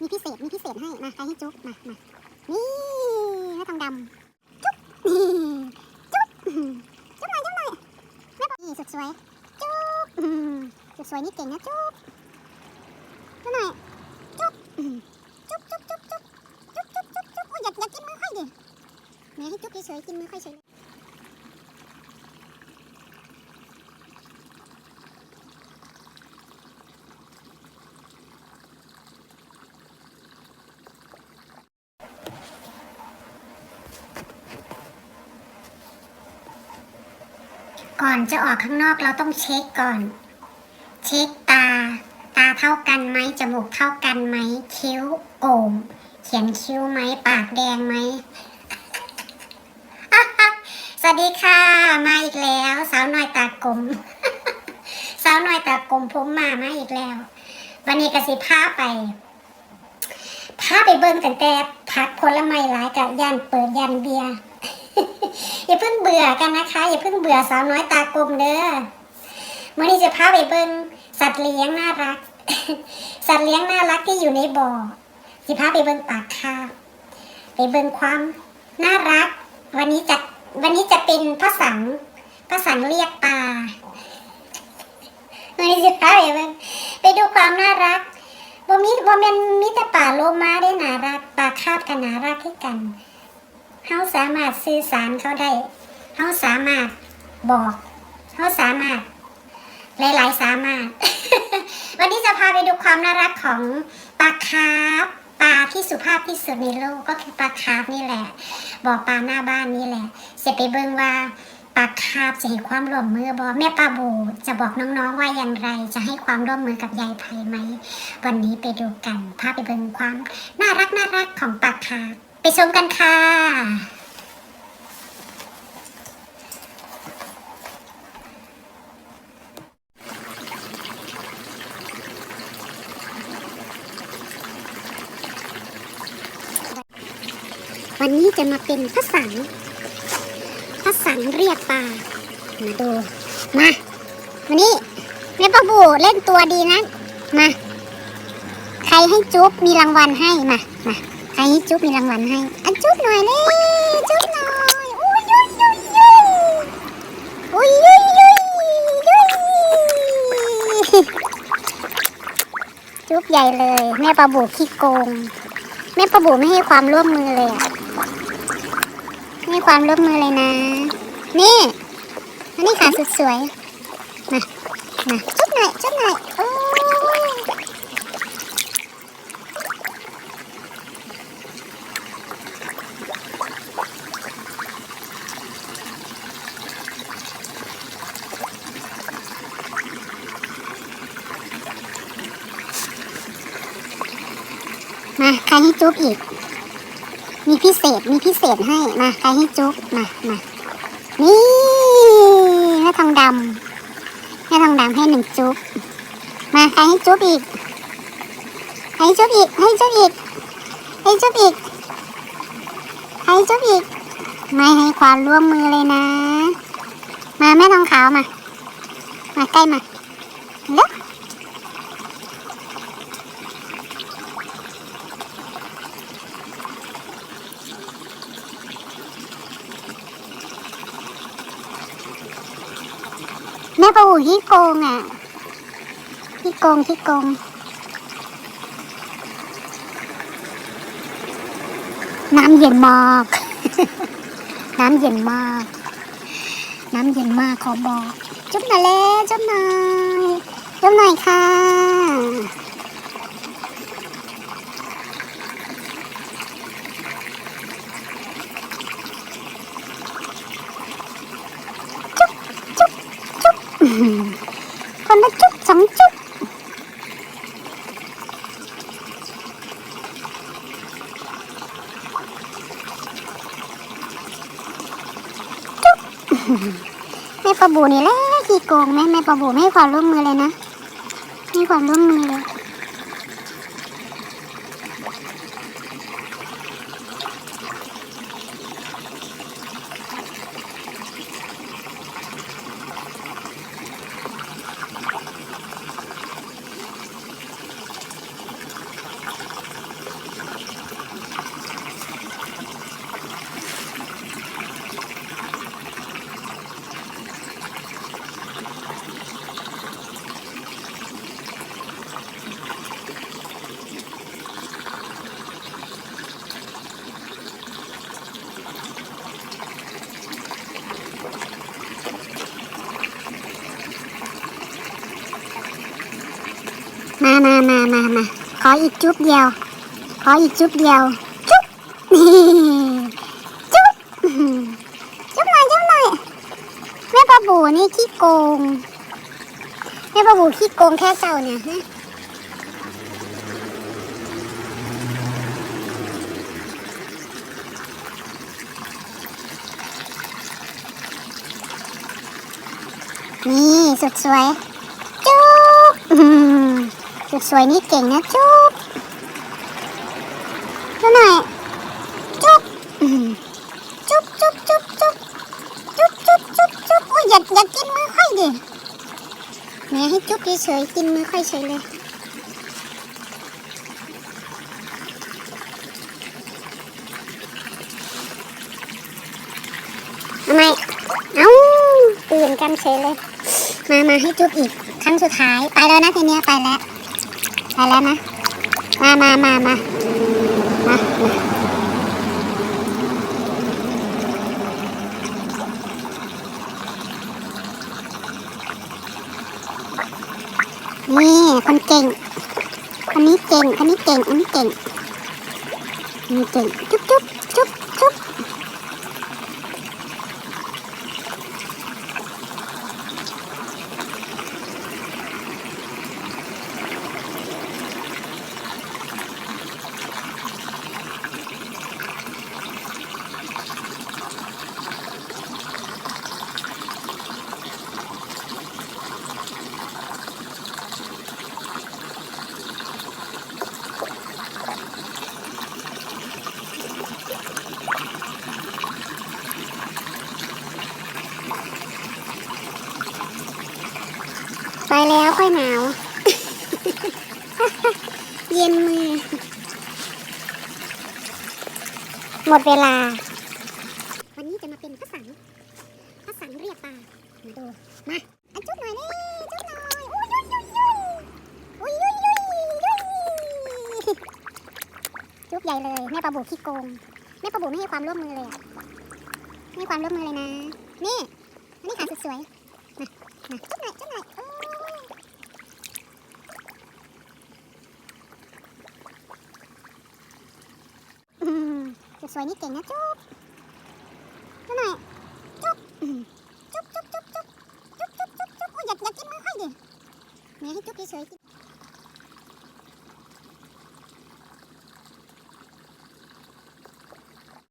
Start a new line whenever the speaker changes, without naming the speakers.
มีพิเศษ มีพิเศษให้ มาใครให้จุ๊บ มามานี่แม่ทองดำจุ๊บ นี่ จุ๊บ จุ๊บหน่อยจุ๊บหน่อยแม่บอกนี่สุดสวย จุ๊บสุดสวยนี่เก่งนะจุ๊บจุ๊บหน่อย จุ๊บ จุ๊บจุ๊บจุ๊บจุ๊บจุ๊บจุ๊บจุ๊บอ้ยอยาอยากกินมือค่อยดิแม่ให้จุ๊บเฉยๆกินมือค่อยเฉย
ก่อนจะออกข้างนอกเราต้องเช็คก่อน เช็คตา ตาเท่ากันไหมจมูกเท่ากันไหมคิ้วโก่งเขียนคิ้วไหมปากแดงไหมสวัสดีค่ะ มาอีกแล้ว สาวน้อยตากลมสาวน้อยตากลมผมมามาอีกแล้ว วันนี้กสิพาไปพาไปเบิ่งแต่แต่ผักผลไม้หลายกับยันเปิดยันเบียร์ อย่าเพิ่งเบื่อกันนะคะ อย่าเพิ่งเบื่อสาวน้อยตากลมเด้อมื่อนี้จะพาไปเบิ่งสัตว์เลี้ยงน่ารัก สัตว์เลี้ยงน่ารักที่อยู่ในบ่อจะพาไปเบิ่งปากคาบไปเบิ่งความน่ารัก วันนี้จะวันนี้จะเป็นพระสังพระสังเรียกปลาวันนี้จะพาไปเบิ่งไปดูความน่ารักบ่มีบ่แม่นมีแต่ป่าโลมาได้น่ารักปลาคาบกันน่ารักคือกัน เขาสามารถสื่อสารเขาได้เขาสามารถบอกเขาสามารถหลาย ๆ สามารถ วันนี้จะพาไปดูความน่ารักของปลาคาร์ฟปลาที่สุภาพที่สุดในโลกก็คือปลาคาร์ฟนี่แหละบอกปลาหน้าบ้านนี่แหละจะไปเบิ่งว่าปลาคาร์ฟจะให้ความร่วมมือบอแม่ปลาบูจะบอกน้องๆว่าอย่างไร จะให้ความร่วมมือกับยายไผ่ไหม วันนี้ไปดูกันพาไปเบิ่งความน่ารักน่ารักของปลาคาร์ฟ ไปชมกันค่ะ
วันนี้จะมาเป็นพระสังพระสังเรียกปลา มาดู มา วันนี้แม่ปะบูเล่นตัวดีนะ มา ใครให้จุ๊บมีรางวัลให้ มา มา ใครให้จุ๊บมีรางวัลให้อันจุ๊บหน่อยเลยจุ๊บหน่อยอุ้ยยุยยุยยุยอุ้ยยุยยุยยุยจุ๊บใหญ่เลย แม่ปะบูขี้โกง แม่ปะบูไม่ให้ความร่วมมือเลยอะไม่ให้ความร่วมมือเลยนะ นี่อันนี้ขาสุดสวยมามาจุ๊บหน่อยจุ๊บหน่อยโอ้ย มาใครให้จุ๊บอีก มีพิเศษมีพิเศษให้มาใครให้จุ๊บมามานี่แม่ทองดำแม่ทองดำให้หนึ่งจุ๊บมาใครให้จุ๊บอีกให้จุ๊บอีกให้จุ๊บอีกให้จุ๊บอีกให้จุ๊บอีก ไม่ให้ความร่วมมือเลยนะ มาแม่ทองขาวมา มาใกล้มาเร็ว แม่ปะหูที่โกงอะที่โกงที่โกง น้ำเย็นมาก น้ำเย็นมาก น้ำเย็นมากขอบอก จุ๊บหน่อยเลยจุ๊บหน่อยจุ๊บหน่อยค่ะ อื้อหือคนละจุ๊บ สองจุ๊บจุ๊บแม่ปะบูนี่แหละขี้โกงแม่แม่ปะบูไม่ให้ความร่วมมือเลยนะไม่ความร่วมมือเลย มามามามามาขออีกจุ๊บเดียว ขออีกจุ๊บเดียว จุ๊บนี่จุ๊บจุ๊บหน่อยจุ๊บหน่อยแม่ปลาบูนี่ขี้โกงแม่ปลาบูขี้โกงแค่เจ้าเนี่ยฮะนี่สุดสวย สุดสวยนี่เก่งนะจุ๊บจุ๊บหน่อยจุ๊บจุ๊บจุ๊บจุ๊บจุ๊บจุ๊บจุ๊บจุ๊บจุ๊บอุ้ยอย่าอย่ากินมือค่อยดิแม่ให้จุ๊บเฉยๆกินมือค่อยเฉยเลยทำไมเอ้าตื่นกันเฉยเลย มา มาให้จุ๊บอีกครั้งสุดท้าย ไปแล้วนะทีเนี้ยไปแล้ว ไปแล้วนะ มามามามามามานี่คนเก่ง คนนี้เก่ง คนนี้เก่ง อันนี้เก่งอันนี้เก่ง จุ๊บจุ๊บ ไปแล้วค่อยหนาว เย็นมือ หมดเวลา วันนี้จะมาเป็นพระสังพระสังเรียกปลามาดู มาอันจุ๊บหน่อยนี่จุ๊บหน่อยอุ้ยยุยยุยยุยอุ้ยยุยยุยยุยจุ๊บใหญ่เลยแม่ปลาบูขี้โกงแม่ปลาบูไม่ให้ความร่วมมือเลยอะไม่ให้ความร่วมมือเลยนะ นี่อันนี้ขาสุดสวยมาจุ๊บหน่อยจุ๊บหน่อยอืมจุด สวยนี่เก่งนะจุ๊บจุ๊บหน่อยจุ๊บจุ๊บจุ๊บจุ๊บจุ๊บจุ๊บจุ๊บจุ๊บจุ๊บโอ้ยอย่าอย่ากินมือค่อยดิแม่ให้จุ๊บเฉยๆ